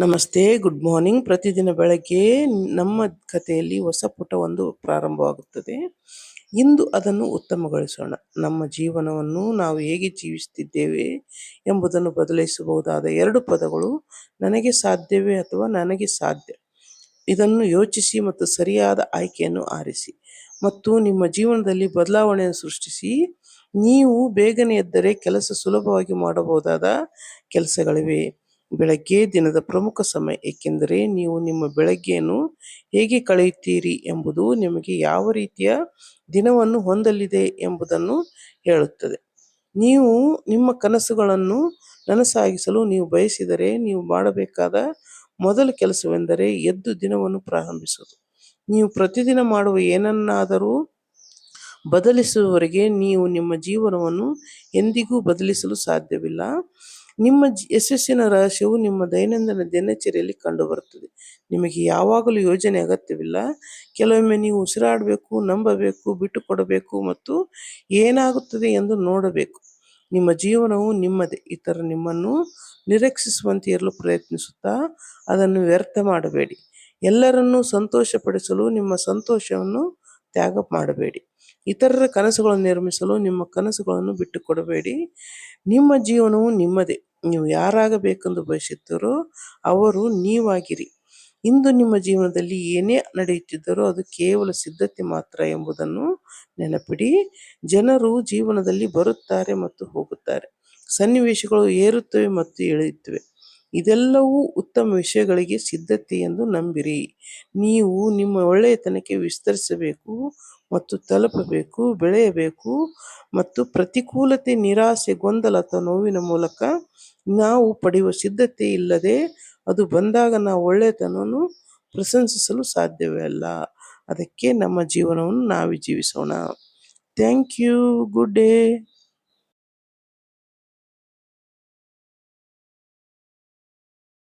ನಮಸ್ತೆ, good morning. ಪ್ರತಿದಿನ ಬೆಳಗ್ಗೆ ನಮ್ಮ ಕಥೆಯಲ್ಲಿ ಹೊಸ ಪುಟ ಒಂದು ಪ್ರಾರಂಭವಾಗುತ್ತದೆ. ಇಂದು ಅದನ್ನು ಉತ್ತಮಗೊಳಿಸೋಣ. ನಮ್ಮ ಜೀವನವನ್ನು ನಾವು ಹೇಗೆ ಜೀವಿಸುತ್ತಿದ್ದೇವೆ ಎಂಬುದನ್ನು ಬದಲಿಸಬಹುದಾದ ಎರಡು ಪದಗಳು ನನಗೆ ಸಾಧ್ಯವೇ ಅಥವಾ ನನಗೆ ಸಾಧ್ಯ? ಇದನ್ನು ಯೋಚಿಸಿ ಮತ್ತು ಸರಿಯಾದ ಆಯ್ಕೆಯನ್ನು ಆರಿಸಿ. ಮತ್ತು ನಿಮ್ಮ ಜೀವನದಲ್ಲಿ ಬದಲಾವಣೆಯನ್ನು ಸೃಷ್ಟಿಸಿ. ನೀವು ಬೇಗನೆ ಎದ್ದರೆ ಕೆಲಸ ಸುಲಭವಾಗಿ ಮಾಡಬಹುದಾದ ಕೆಲಸಗಳಿವೆ. ಬೆಳಗ್ಗೆ ದಿನದ ಪ್ರಮುಖ ಸಮಯ, ಏಕೆಂದರೆ ನೀವು ನಿಮ್ಮ ಬೆಳಗ್ಗೆಯನ್ನು ಹೇಗೆ ಕಳೆಯುತ್ತೀರಿ ಎಂಬುದು ನಿಮಗೆ ಯಾವ ರೀತಿಯ ದಿನವನ್ನು ಹೊಂದಲಿದೆ ಎಂಬುದನ್ನು ಹೇಳುತ್ತದೆ. ನೀವು ನಿಮ್ಮ ಕನಸುಗಳನ್ನು ನನಸಾಗಿಸಲು ನೀವು ಬಯಸಿದರೆ ನೀವು ಮಾಡಬೇಕಾದ ಮೊದಲ ಕೆಲಸವೆಂದರೆ ಎದ್ದು ದಿನವನ್ನು ಪ್ರಾರಂಭಿಸುವುದು. ನೀವು ಪ್ರತಿದಿನ ಮಾಡುವ ಏನನ್ನಾದರೂ ಬದಲಿಸುವವರೆಗೆ ನೀವು ನಿಮ್ಮ ಜೀವನವನ್ನು ಎಂದಿಗೂ ಬದಲಿಸಲು ಸಾಧ್ಯವಿಲ್ಲ. ನಿಮ್ಮ ಯಶಸ್ಸಿನ ರಹಸ್ಯವು ನಿಮ್ಮ ದೈನಂದಿನ ದಿನಚರಿಯಲ್ಲಿ ಕಂಡುಬರುತ್ತದೆ. ನಿಮಗೆ ಯಾವಾಗಲೂ ಯೋಜನೆ ಅಗತ್ಯವಿಲ್ಲ. ಕೆಲವೊಮ್ಮೆ ನೀವು ಉಸಿರಾಡಬೇಕು, ನಂಬಬೇಕು, ಬಿಟ್ಟುಕೊಡಬೇಕು ಮತ್ತು ಏನಾಗುತ್ತದೆ ಎಂದು ನೋಡಬೇಕು. ನಿಮ್ಮ ಜೀವನವು ನಿಮ್ಮದೇ. ಇತರ ನಿಮ್ಮನ್ನು ನಿರೀಕ್ಷಿಸುವಂತೆ ಇರಲು ಪ್ರಯತ್ನಿಸುತ್ತಾ ಅದನ್ನು ವ್ಯರ್ಥ ಮಾಡಬೇಡಿ. ಎಲ್ಲರನ್ನೂ ಸಂತೋಷಪಡಿಸಲು ನಿಮ್ಮ ಸಂತೋಷವನ್ನು ತ್ಯಾಗ ಮಾಡಬೇಡಿ. ಇತರರ ಕನಸುಗಳನ್ನು ನಿರ್ಮಿಸಲು ನಿಮ್ಮ ಕನಸುಗಳನ್ನು ಬಿಟ್ಟುಕೊಡಬೇಡಿ. ನಿಮ್ಮ ಜೀವನವು ನಿಮ್ಮದೇ. ನೀವು ಯಾರಾಗಬೇಕೆಂದು ಬಯಸುತ್ತೀರೋ ಅವರು ನೀವಾಗಿರಿ. ಇಂದು ನಿಮ್ಮ ಜೀವನದಲ್ಲಿ ಏನೇ ನಡೆಯುತ್ತಿದ್ದರೂ ಅದು ಕೇವಲ ಸಿದ್ಧತೆ ಮಾತ್ರ ಎಂಬುದನ್ನು ನೆನಪಿಡಿ. ಜನರು ಜೀವನದಲ್ಲಿ ಬರುತ್ತಾರೆ ಮತ್ತು ಹೋಗುತ್ತಾರೆ. ಸನ್ನಿವೇಶಗಳು ಏರುತ್ತವೆ ಮತ್ತು ಇಳಿಯುತ್ತವೆ. ಇದೆಲ್ಲವೂ ಉತ್ತಮ ವಿಷಯಗಳಿಗೆ ಸಿದ್ಧತೆ ಎಂದು ನಂಬಿರಿ. ನೀವು ನಿಮ್ಮ ಒಳ್ಳೆಯತನಕ್ಕೆ ವಿಸ್ತರಿಸಬೇಕು ಮತ್ತು ತಲುಪಬೇಕು, ಬೆಳೆಯಬೇಕು ಮತ್ತು ಪ್ರತಿಕೂಲತೆ, ನಿರಾಸೆ, ಗೊಂದಲ ಅಥವಾ ನೋವಿನ ಮೂಲಕ ನಾವು ಪಡೆಯುವ ಸಿದ್ಧತೆ ಇಲ್ಲದೆ ಅದು ಬಂದಾಗ ನಾವು ಒಳ್ಳೆಯತನವನ್ನು ಪ್ರಶಂಸಿಸಲು ಸಾಧ್ಯವೇ ಅಲ್ಲ. ಅದಕ್ಕೆ ನಮ್ಮ ಜೀವನವನ್ನು ನಾವೇ ಜೀವಿಸೋಣ. Thank you. Good day.